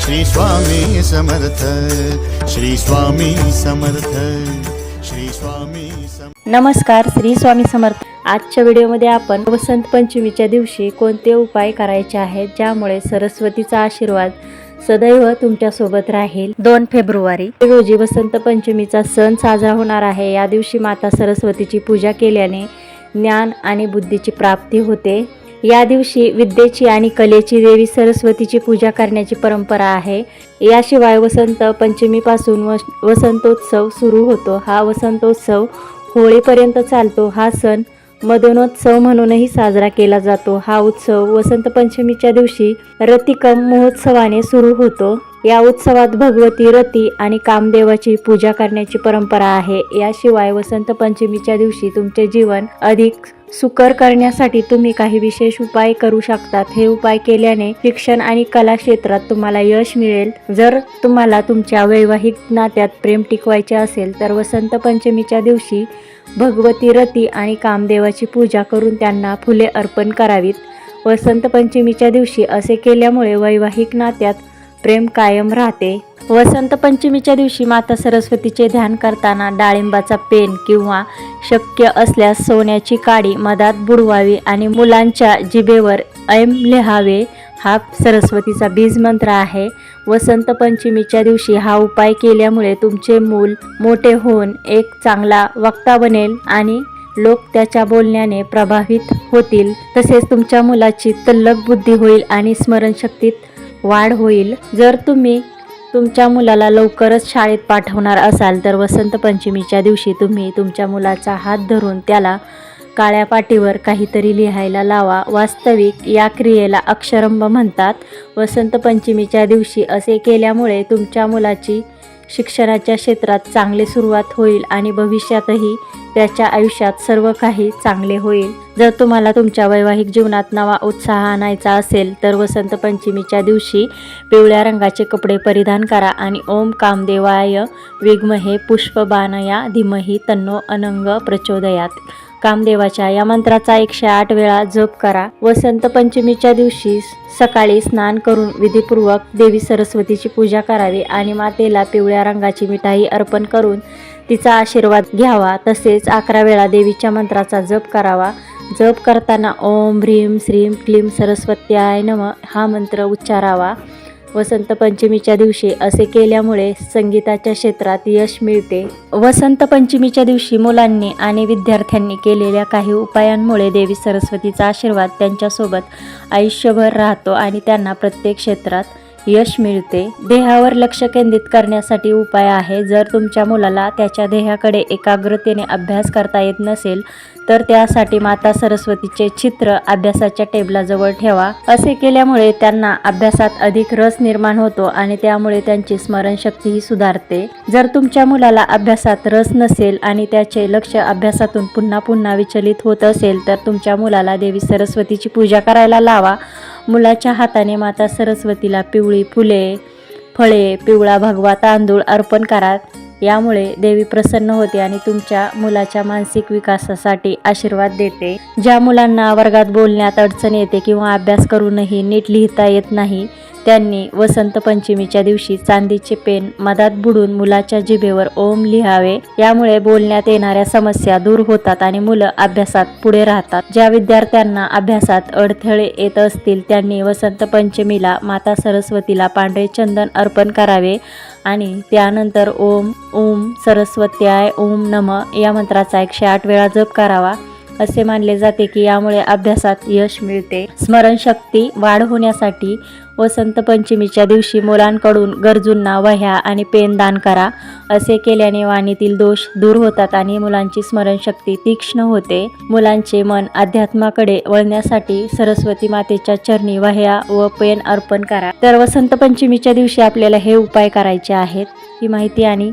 श्री स्वामी समर्थ श्री स्वामी समर्थ श्री स्वामी नमस्कार श्री स्वामी समर्थ. आजच्या व्हिडिओमध्ये आपण वसंत पंचमीच्या दिवशी कोणते उपाय करायचे आहेत ज्यामुळे सरस्वतीचा आशीर्वाद सदैव तुमच्यासोबत राहील? दोन फेब्रुवारी. रोजी वसंत पंचमीचा सण साजरा होणार आहे. या दिवशी माता सरस्वतीची पूजा केल्याने ज्ञान आणि बुद्धीची प्राप्ती होते. या दिवशी विद्येची आणि कलेची देवी सरस्वतीची पूजा करण्याची परंपरा आहे. याशिवाय वसंत पंचमीपासून वस वसंतोत्सव सुरू होतो. हा वसंतोत्सव होळीपर्यंत चालतो. हा सण मदनोत्सव म्हणूनही साजरा केला जातो. हा उत्सव वसंत पंचमीच्या दिवशी रतिकम महोत्सवाने सुरू होतो. या उत्सवात भगवती रती आणि कामदेवाची पूजा करण्याची परंपरा आहे. याशिवाय वसंत पंचमीच्या दिवशी तुमचे जीवन अधिक सुकर करण्यासाठी तुम्ही काही विशेष उपाय करू शकतात. हे उपाय केल्याने शिक्षण आणि कला क्षेत्रात तुम्हाला यश मिळेल. जर तुम्हाला तुमच्या वैवाहिक नात्यात प्रेम टिकवायचे असेल तर वसंत पंचमीच्या दिवशी भगवती रती आणि कामदेवाची पूजा करून त्यांना फुले अर्पण करावीत. वसंत पंचमीच्या दिवशी असे केल्यामुळे वैवाहिक नात्यात प्रेम कायम राहते. वसंत पंचमीच्या दिवशी माता सरस्वतीचे ध्यान करताना डाळिंबाचा पेन किंवा शक्य असल्यास सोन्याची काडी मधात बुडवावी आणि मुलांच्या जिभेवर ऐम लिहावे हा सरस्वतीचा बीज मंत्र आहे. वसंत पंचमीच्या दिवशी हा उपाय केल्यामुळे तुमचे मूल मोठे होऊन एक चांगला वक्ता बनेल आणि लोक त्याच्या बोलण्याने प्रभावित होतील. तसेच तुमच्या मुलाची तल्लक बुद्धी होईल आणि स्मरणशक्तीत वाढ होईल. जर तुम्ही तुमच्या मुलाला लवकरच शाळेत पाठवणार असाल तर वसंत पंचमीच्या दिवशी तुम्ही तुमच्या मुलाचा हात धरून त्याला काळ्या पाटीवर काहीतरी लिहायला लावा. वास्तविक या क्रियेला अक्षरंभ म्हणतात. वसंत पंचमीच्या दिवशी असे केल्यामुळे तुमच्या मुलाची शिक्षणाच्या क्षेत्रात चांगली सुरुवात होईल आणि भविष्यातही त्याच्या आयुष्यात सर्व काही चांगले होईल. जर तुम्हाला तुमच्या वैवाहिक जीवनात नवा उत्साह आणायचा असेल तर वसंत पंचमीच्या दिवशी पिवळ्या रंगाचे कपडे परिधान करा आणि ओम कामदेवाय विग्महे पुष्पबाणया धीमही तन्नो अनंग प्रचोदयात. कामदेवाच्या या मंत्राचा एकशे आठ वेळा जप करा वसंत पंचमीच्या दिवशी सकाळी स्नान करून विधीपूर्वक देवी सरस्वतीची पूजा करावी आणि मातेला पिवळ्या रंगाची मिठाई अर्पण करून तिचा आशीर्वाद घ्यावा. तसेच अकरा वेळा देवीच्या मंत्राचा जप करावा. जप करताना ओम ह्रीम श्रीम क्लीम सरस्वत्याय नम हा मंत्र उच्चारावा. वसंत पंचमीच्या दिवशी असे केल्यामुळे संगीताच्या क्षेत्रात यश मिळते. वसंत पंचमीच्या दिवशी मुलांनी आणि विद्यार्थ्यांनी केलेल्या काही उपायांमुळे देवी सरस्वतीचा आशीर्वाद त्यांच्यासोबत आयुष्यभर राहतो आणि त्यांना प्रत्येक क्षेत्रात यश मिळते. देहावर लक्ष केंद्रित करण्यासाठी उपाय आहे. जर तुमच्या मुलाला त्याच्या देहाकडे एकाग्रतेने अभ्यास करता येत नसेल तर त्यासाठी माता सरस्वतीचे चित्र अभ्यासाच्या टेबलाजवळ ठेवा. असे केल्यामुळे त्यांना अभ्यासात अधिक रस निर्माण होतो आणि त्यामुळे त्यांची स्मरणशक्तीही सुधारते. जर तुमच्या मुलाला अभ्यासात रस नसेल आणि त्याचे लक्ष अभ्यासातून पुन्हा पुन्हा विचलित होत असेल तर तुमच्या मुलाला देवी सरस्वतीची पूजा करायला लावा. मुलाच्या हाताने माता सरस्वतीला पिवळी फुले फळे पिवळा भगवा तांदूळ अर्पण करा. यामुळे देवी प्रसन्न होते आणि तुमच्या मुलाच्या मानसिक विकासासाठी आशीर्वाद देते. ज्या मुलांना वर्गात बोलण्यात अडचण येते किंवा अभ्यास करूनही नीट लिहिता येत नाही त्यांनी वसंत पंचमीच्या दिवशी चांदीचे पेन मधात बुडून मुलाच्या जिभेवर ओम लिहावे. यामुळे बोलण्यात येणाऱ्या समस्या दूर होतात आणि मुलं अभ्यासात पुढे राहतात. ज्या विद्यार्थ्यांना अभ्यासात अडथळे येत असतील त्यांनी वसंत पंचमीला माता सरस्वतीला पांढरे चंदन अर्पण करावे आणि त्यानंतर ओम ओम सरस्वत्याय ओम नम या मंत्राचा एकशे आठ वेळा जप करावा. असे मानले जाते की यामुळे अभ्यासात यश मिळते. स्मरणशक्ती वाढ होण्यासाठी वसंत पंचमीच्या दिवशी मुलांकडून गरजूंना वह्या आणि पेन दान करा. असे केल्याने वाणीतील दोष दूर होतात आणि मुलांची स्मरणशक्ती तीक्ष्ण होते. मुलांचे मन अध्यात्माकडे वळण्यासाठी सरस्वती मातेच्या चरणी वह्या व पेन अर्पण करा. तर वसंत पंचमीच्या दिवशी आपल्याला हे उपाय करायचे आहेत. ही माहिती आणि